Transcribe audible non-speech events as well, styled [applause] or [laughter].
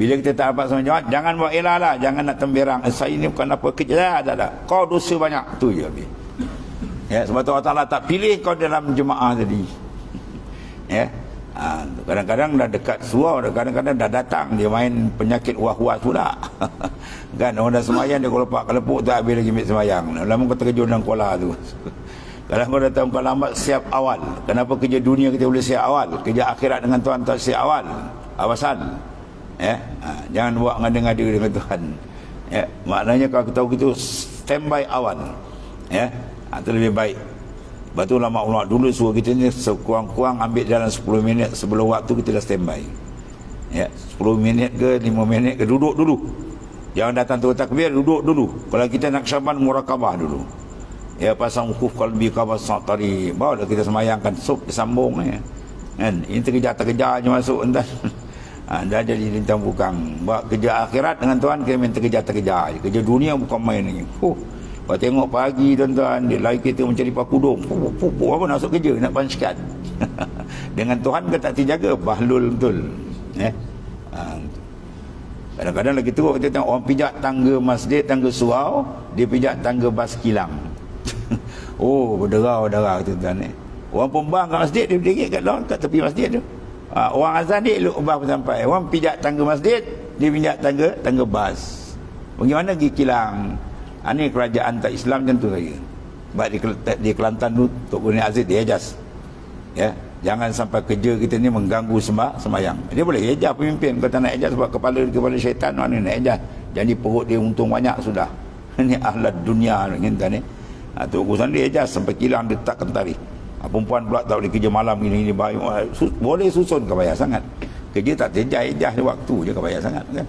Bila kita tak dapat sama jemaah, jangan buat elah lah. Jangan nak temberang. Eh, saya ni bukan apa kerja. Tak, tak. Kau dosa banyak. Tu je habis. Ya, sebab tu Allah tak pilih kau dalam jemaah tadi. [laughs] Ya. Ha, kadang-kadang dah dekat surau, kadang-kadang dah datang dia main penyakit wah-wah pula. [laughs] kan orang dah semayang dia kalau lepak kelepuk tak habis lagi ambil semayang. Lama kau terkejut dalam kola tu. [laughs] Kalau kau datang kau lambat siap awal. Kenapa kerja dunia kita boleh siap awal? Kerja akhirat dengan Tuhan tak siap awal. Awasan. Ya. Ha, jangan buat ngada-ngada dengan Tuhan. Ya. Maknanya kalau kita tahu gitu standby awal. Ya. Ha, itu lebih baik. Lepas tu ulama-ulama dulu suruh kita ni sekurang-kurang ambil jalan 10 minit sebelum waktu kita dah standby. Ya, 10 minit ke 5 minit ke duduk dulu. Jangan datang tu takbir duduk dulu. Kalau kita nak syaban murakabah dulu. Ya pasang ukuf qalbi qabas tari. Baru kita semayangkan sup disambung ya. Kan? Ini terkejar-terkejar je masuk entah. [laughs] Ha, dah jadi lintang bukang. Buat kerja akhirat dengan kita main terkejar-terkejar. Kerja dunia bukan main ni. Huh. Kau tengok pagi tuan-tuan, dia lari kereta mencari pakudung. Puk, apa nak masuk kerja, nak pansikat. [laughs] Dengan Tuhan kau tak terjaga, bahlul betul. Eh? Ha. Kadang-kadang lagi teruk kita tengok orang pijak tangga masjid, tangga surau, dia pijak tangga bas kilang. [laughs] oh, berderau-derau tuan-tuan. Eh? Orang pembang kat masjid, dia berdiri kat kat tepi masjid tu. Ha, orang azan dia elok ubah sampai. Orang pijak tangga masjid, dia pijak tangga tangga bas. Bagaimana pergi kilang? Ha, ini kerajaan tak Islam macam tu saja. Sebab di, di Kelantan tu, Tok Guni Aziz dia ejas. Ya, jangan sampai kerja kita ni mengganggu sembah sembahyang. Dia boleh ejas pemimpin kata nak ejas sebab kepala kepala syaitan mana nak ejas. Jadi perut dia untung banyak sudah. [laughs] Ini ahlat dunia ni. Ha, Tok Guni dia ejas sampai kilang dia tak kentari. Ha, perempuan pula tak boleh kerja malam gini ni baik. Boleh susun kebaya sangat. Kerja tak terjah ejas waktu je kebaya sangat kan.